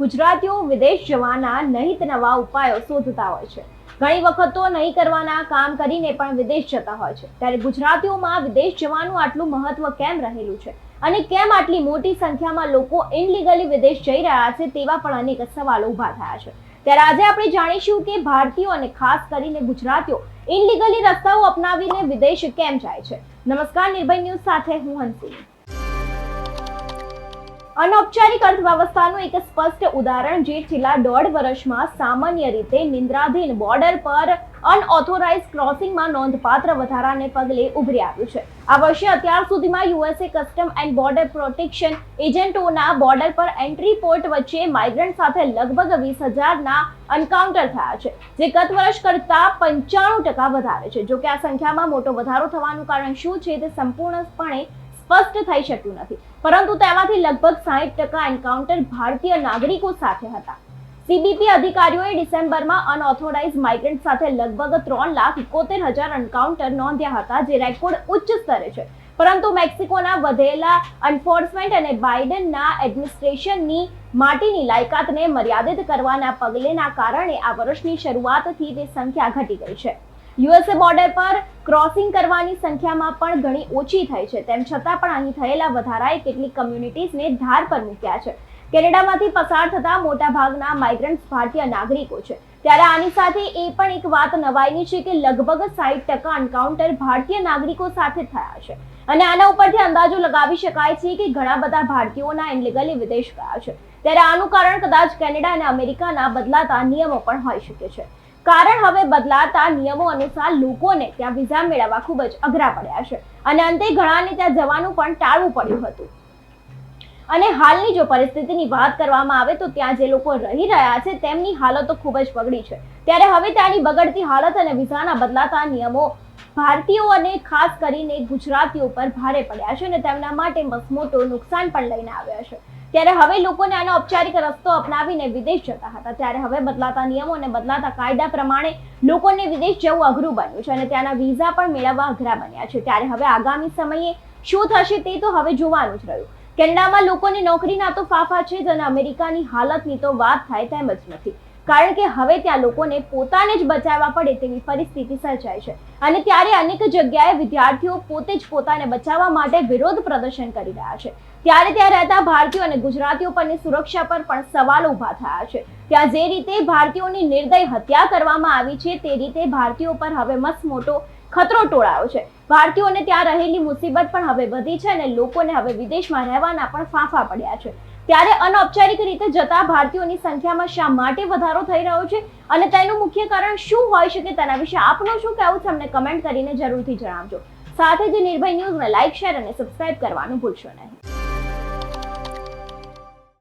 ગુજરાતીઓ વિદેશ જવાના નહિત નવા ઉપાયો શોધતા હોય છે. ઘણી વખત તો નહીં કરવાના કામ કરીને પણ વિદેશ જતા હોય છે. ત્યારે ગુજરાતીઓમાં વિદેશ જવાનું આટલું મહત્વ કેમ રહેલું છે? અને કેમ આટલી મોટી સંખ્યામાં લોકો ઇનલીગલી વિદેશ જઈ રહ્યા છે તેવા પણ અનેક સવાલો ઊભા થયા છે. ત્યારે આજે આપણે જાણીશું કે ભારતીયો અને ખાસ કરીને ગુજરાતીઓ ઇનલીગલી રસ્તાઓ અપનાવીને વિદેશ કેમ જાય છે. નમસ્કાર, નિર્ભય ન્યૂઝ સાથે હું હંસિની અનૌપચારિક અર્થવ્યવસ્થાનું એક સ્પષ્ટ ઉદાહરણ જે છેલ્લા દોઢ વર્ષમાં સામાન્ય રીતે નિંદ્રાધીન બોર્ડર પર અનઓથોરાઇઝ ક્રોસિંગમાં નોંધપાત્ર વધારાને પગલે ઉભરી આવ્યું છે. આ વર્ષે અત્યાર સુધીમાં USA custom and border protection એજન્ટોના border પર એન્ટ્રી પોર્ટ વચ્ચે માઇગ્રન્ટ સાથે લગભગ વીસ હજારના એન્કાઉન્ટર થયા છે, જે ગત વર્ષ કરતાં પંચાણું ટકા વધારે છે. જોકે આ સંખ્યામાં મોટો વધારો થવાનું કારણ શું છે તે સંપૂર્ણપણે સ્પષ્ટ થઈ શક્યું નથી. પરંતુ તેમાંથી લગભગ સાહીઠ ટકા એન્કાઉન્ટર ભારતીય નાગરિકો સાથે હતા. સીબીપી અધિકારીઓએ ડિસેમ્બરમાં અનઓથોરાઇઝ માઇગ્રન્ટ સાથે લગભગ ત્રણ લાખ એકોતેર હજાર એન્કાઉન્ટર નોંધ્યા હતા, જે રેકોર્ડ ઉચ્ચ સ્તરે છે. પરંતુ મેક્સિકોના વધેલા એન્ફોર્સમેન્ટ અને બાઇડનના એડમિનિસ્ટ્રેશનની માટીની લાયકાતને મર્યાદિત કરવાના પગલેના કારણે આ વર્ષની શરૂઆતથી તે સંખ્યા ઘટી ગઈ છે. યુએસએ બોર્ડર પર ક્રોસિંગ કરવાની સંખ્યામાં પણ ઘણી ઓછી થઈ છે. તેમ છતાં પણ અહીં થયેલા વધારાએ કેટલીક કમ્યુનિટીઝને ધાર પર મૂક્યા છે. કેનેડામાંથી પસાર થતા મોટા ભાગના માઇગ્રન્ટ્સ ભારતીય નાગરિકો છે. ત્યારે આની સાથે એ પણ એક વાત નવાઈની છે કે લગભગ સાઈઠ ટકા એન્કાઉન્ટર ભારતીય નાગરિકો સાથે થયા છે. અને આના ઉપરથી અંદાજો લગાવી શકાય છે કે ઘણા બધા ભારતીયોના ઇનલીગલી વિદેશ ગયા છે. ત્યારે આનું કારણ કદાચ કેનેડા અને અમેરિકાના બદલાતા નિયમો પણ હોઈ શકે છે. કારણ હવે બદલાતા નિયમો અનુસાર લોકોને ત્યાં વિઝા મેળવવા ખૂબ જ અઘરા પડ્યા છે. અને અંતે ઘણાને ત્યાં જવાનું પણ ટાળવું પડ્યું હતું. અને હાલની જો પરિસ્થિતિની વાત કરવામાં આવે તો ત્યાં જે લોકો રહી રહ્યા છે તેમની હાલતો ખૂબ જ બગડી છે. ત્યારે હવે ત્યાંની બગડતી હાલત અને વિઝાના બદલાતા નિયમો ભારતીયો અને ખાસ કરીને ગુજરાતીઓ પર ભારે પડ્યા છે અને તેમના માટે મસમોટો નુકસાન પણ લઈને આવ્યા છે. ત્યારે હવે લોકોને આનો ઔપચારિક રસ્તો અપનાવીને વિદેશ જતા હતા. ત્યારે હવે બદલાતા નિયમો અને બદલાતા કાયદા પ્રમાણે લોકોને વિદેશ જવું અઘરું બન્યું છે અને ત્યાંના વિઝા પણ મેળવવા અઘરા બન્યા છે. ત્યારે હવે આગામી સમયે શું થશે તે તો હવે જોવાનું જ રહ્યું. કેનેડામાં લોકોને નોકરીના તો ફાફા છે જ અને અમેરિકાની હાલતની તો વાત થાય તેમ જ નથી. કારણ કે હવે ત્યાં લોકોને પોતાને જ બચાવવા પડે તેવી પરિસ્થિતિ સર્જાય છે. અને ત્યારે અનેક જગ્યાએ વિદ્યાર્થીઓ પોતે જ પોતાને બચાવવા માટે વિરોધ પ્રદર્શન કરી રહ્યા છે. ત્યારે ત્યાં રહેતા ભારતીયો અને ગુજરાતીઓ પરની સુરક્ષા પર પણ સવાલો ઊભા થયા છે. ત્યાં જે રીતે ભારતીયોની નિર્દય હત્યા કરવામાં આવી છે, તે રીતે ભારતીયો પર હવે મસ્ત મોટો ખતરો ટોળાયો છે. ભારતીયોને ત્યાં રહેલી મુસીબત પણ હવે વધી છે અને લોકોને હવે વિદેશમાં રહેવાના પણ ફાંફા પડ્યા છે. ત્યારે અનૌપચારિક રીતે જતા ભારતીયોની સંખ્યામાં શા માટે વધારો થઈ રહ્યો છે અને તેનું મુખ્ય કારણ શું હોઈ શકે તેના વિશે આપનું શું કહેવું છે અમને કમેન્ટ કરીને જરૂરથી જણાવજો. સાથે જ નિર્ભય ન્યૂઝને લાઇક શેર અને સબસ્ક્રાઇબ કરવાનું ભૂલશો નહીં.